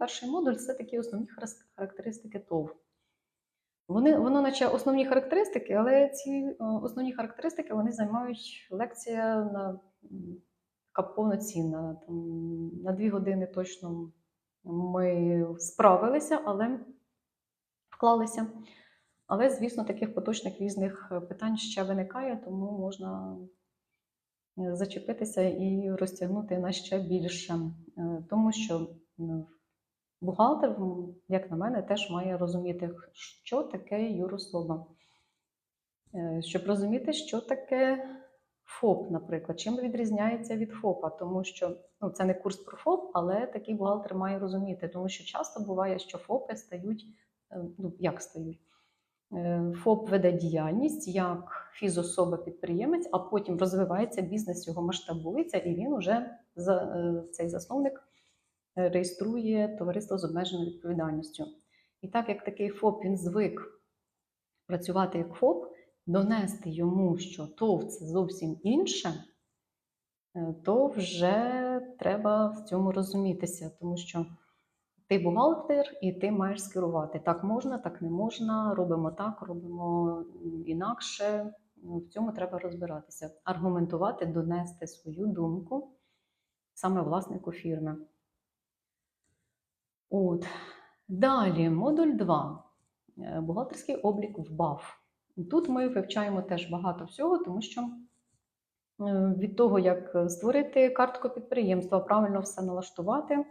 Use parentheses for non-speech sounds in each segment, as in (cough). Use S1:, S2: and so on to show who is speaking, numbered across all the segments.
S1: перший модуль це такі основні характеристики ТОВ. Вони, воно наче основні характеристики, але ці основні характеристики вони займають лекція на така повноцінна. Там, на дві години точно ми справилися, але вклалися. Але, звісно, таких поточних різних питань ще виникає, тому можна зачепитися і розтягнути на ще більше. Е, Тому що м, бухгалтер, як на мене, теж має розуміти, що таке юрособа. Е, Щоб розуміти, що таке ФОП, наприклад, чим відрізняється від ФОПа, тому що ну, це не курс про ФОП, але такий бухгалтер має розуміти, тому що часто буває, що ФОПи стають, е, ну як стають. Е, ФОП веде діяльність як фізособа-підприємець, а потім розвивається бізнес, його масштабується, і він уже за цей засновник реєструє товариство з обмеженою відповідальністю. І так як такий ФОП він звик працювати як ФОП, донести йому, що ТОВ це зовсім інше, е, то вже треба в цьому розумітися, тому що ти бухгалтер і ти маєш скерувати. Так можна, так не можна, робимо так, робимо інакше. Ну, В цьому треба розбиратися, аргументувати, донести свою думку саме власнику фірми. От. Далі, модуль 2. Е, Бухгалтерський облік в БАФ. Тут ми вивчаємо теж багато всього, тому що е, від того, як створити картку підприємства, правильно все налаштувати,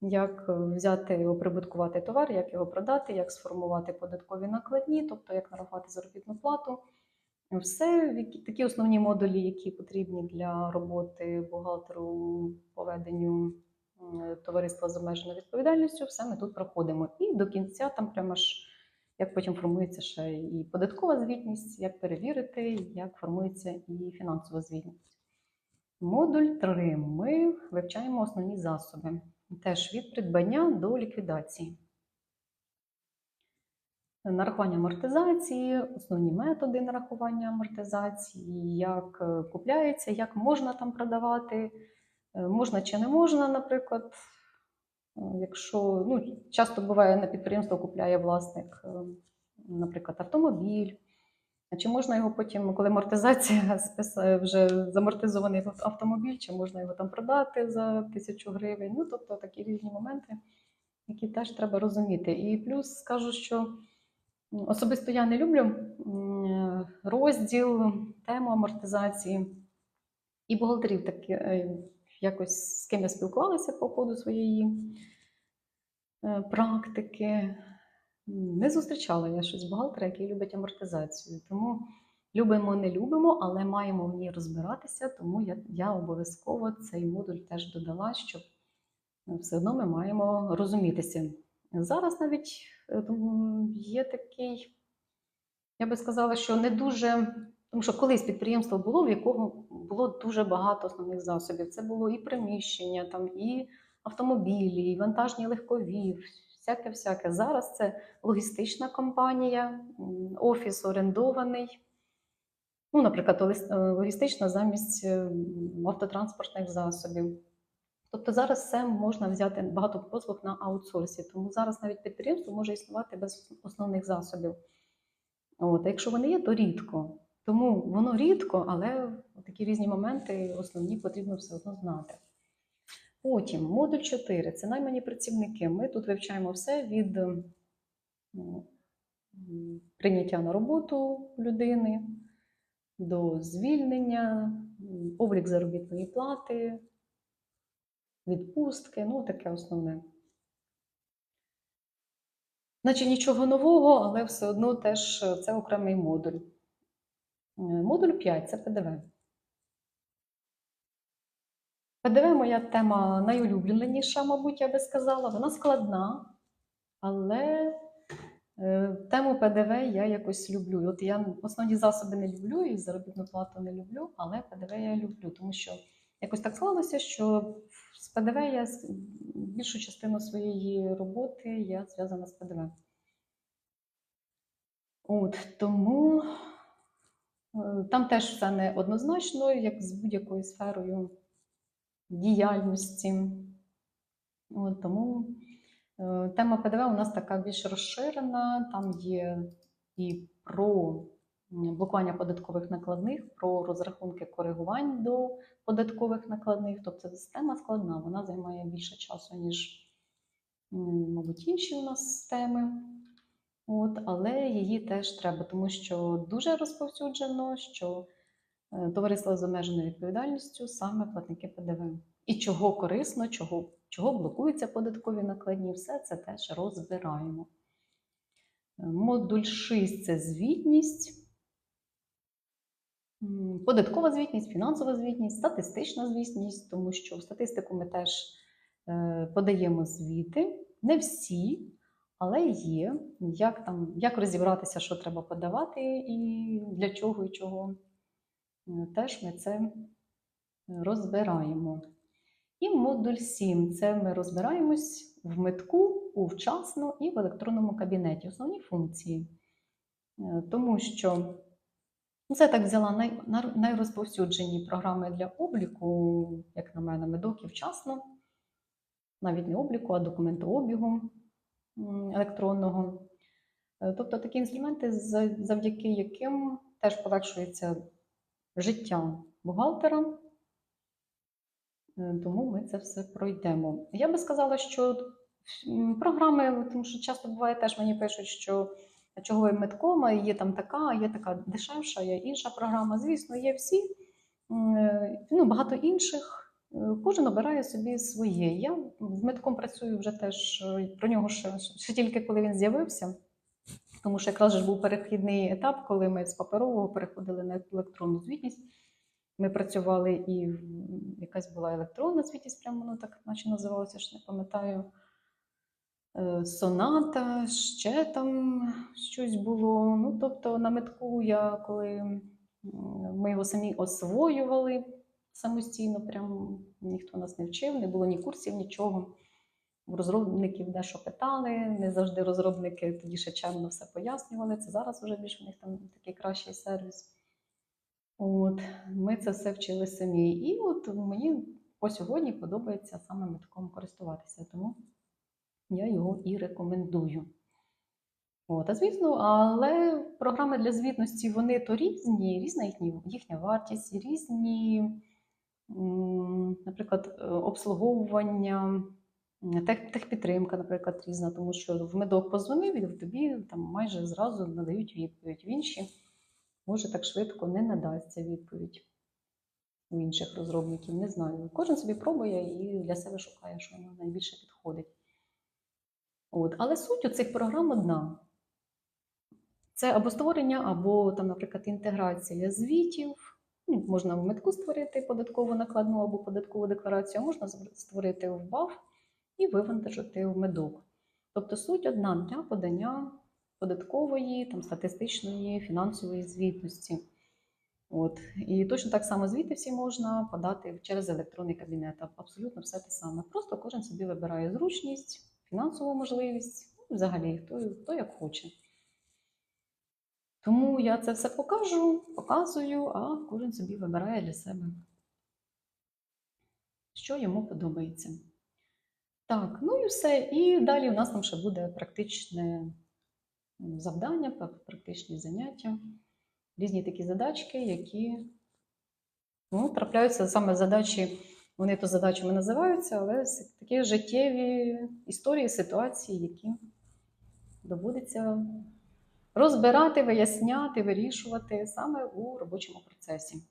S1: як е, взяти, оприбуткувати товар, як його продати, як сформувати податкові накладні, тобто як нарахувати заробітну плату. Все такі основні модулі, які потрібні для роботи бухгалтеру по веденню м, товариства з обмеженою відповідальністю, все ми тут проходимо. І до кінця там прямо ж як потім формується ще і податкова звітність, як перевірити, як формується і фінансова звітність. Модуль 3. Ми вивчаємо основні засоби. Теж від придбання до ліквідації. Нарахування амортизації, основні методи нарахування амортизації, як е, купляється, як можна там продавати, можна чи не можна, наприклад. Е, Якщо ну, часто буває на підприємство купляє власник, е, наприклад, автомобіль. Чи можна його потім, коли амортизація (laughs) вже замортизований автомобіль, чи можна його там продати за тисячу гривень? Ну, тобто такі різні моменти, які теж треба розуміти. І плюс скажу, що особисто я не люблю розділ, тему амортизації і бухгалтерів таки е, якось з ким я спілкувалася по ходу своєї е, практики. Не зустрічала я щось бухгалтера, який любить амортизацію. Тому любимо, не любимо, але маємо в ній розбиратися, тому я, я обов'язково цей модуль теж додала, щоб е, все одно ми маємо розумітися. Зараз навіть е, є такий, я би сказала, що не дуже. Тому що колись підприємство було, в якого було дуже багато основних засобів. Це було і приміщення, там, і автомобілі, і вантажні легкові, всяке-всяке. Зараз це логістична компанія, офіс орендований. Ну, наприклад, е, логістична замість е, автотранспортних засобів. Тобто зараз все можна взяти багато послуг на аутсорсі. Тому зараз навіть підприємство може існувати без основних засобів. От, а якщо вони є, то рідко. Тому воно рідко, але такі різні моменти основні потрібно все одно знати. Потім модуль 4 це наймані працівники. Ми тут вивчаємо все від прийняття на роботу людини до звільнення, облік заробітної плати, відпустки, ну таке основне. Наче нічого нового, але все одно теж е, це окремий модуль. Е, Модуль 5 це ПДВ. ПДВ моя тема найулюбленіша, мабуть, я би сказала. Вона складна, але е, тему ПДВ я якось люблю. От я основні засоби не люблю і заробітну плату не люблю, але ПДВ я люблю, тому що якось так склалося, що з ПДВ я більшу частину своєї роботи я зв'язана з ПДВ. От тому там теж все не як з будь-якою сферою діяльності. От, тому Е, Тема ПДВ у нас така більш розширена. Там є і про блокування податкових накладних, про розрахунки коригувань до податкових накладних. Тобто система складна, вона займає більше часу, ніж, мабуть, інші у нас теми. От, але її теж треба, тому що дуже розповсюджено, що е, товариство з обмеженою відповідальністю саме платники ПДВ. І чого корисно, чого, чого блокуються податкові накладні, все це теж розбираємо. Е, Модуль 6 це звітність, податкова звітність, фінансова звітність, статистична звітність, тому що в статистику ми теж е, подаємо звіти. Не всі, але є. Як, там, як розібратися, що треба подавати, і для чого і чого. Е, Теж ми це розбираємо. І модуль 7 це ми розбираємось в метку, у вчасно і в електронному кабінеті. Основні функції. Е, Тому що це так взяла най, найрозповсюджені програми для обліку, як на мене, медок і вчасно, навіть не обліку, а документообігу електронного. Е, Тобто такі інструменти, завдяки яким теж полегшується життя бухгалтера. Е, Тому ми це все пройдемо. Я би сказала, що програми, тому що часто буває теж мені пишуть, що чого ви медком, а є там така, є така дешевша, є інша програма. Звісно, є всі, е, ну, багато інших. Е, Кожен обирає собі своє. Я з медком працюю вже теж е, про нього ще, ще тільки коли він з'явився. Тому що якраз ж був перехідний етап, коли ми з паперового переходили на електронну звітність. Ми працювали і якась була електронна звітність, прямо воно так наче називалося, ж не пам'ятаю. Е, Соната, ще там щось було. Ну, тобто на метку я коли ми його самі освоювали самостійно, прям ніхто нас не вчив, не було ні курсів, нічого. Розробників дещо питали, не завжди розробники тоді ще чемно все пояснювали. Це зараз вже більш у них там такий кращий сервіс. От, ми це все вчили самі. І от мені по сьогодні подобається саме метком користуватися, тому я його і рекомендую. От, а звісно, але програми для звітності вони то різні, різна їхня, їхня вартість, різні, наприклад, е, обслуговування, тех, техпідтримка, наприклад, різна, тому що в медок позвонив і тобі там майже зразу надають відповідь. В інші може так швидко не надасться відповідь у інших розробників. Не знаю. Кожен собі пробує і для себе шукає, що йому найбільше підходить. От. Але суть у цих програм одна. Це або створення, або, там, наприклад, інтеграція звітів. Ну, можна в метку створити податкову накладну або податкову декларацію, а можна створити в БАФ і вивантажити в медок. Тобто суть одна для подання податкової, там, статистичної, фінансової звітності. От. І точно так само звіти всі можна подати через електронний кабінет. Абсолютно все те саме. Просто кожен собі вибирає зручність, фінансову можливість, ну, взагалі, хто, хто як хоче. Тому я це все покажу, показую, а кожен собі вибирає для себе, що йому подобається. Так, ну і все. І далі у нас там ще буде практичне завдання, практичні заняття, різні такі задачки, які ну, трапляються саме задачі, вони то задачами називаються, але такі життєві історії, ситуації, які доводиться розбирати, виясняти, вирішувати саме у робочому процесі.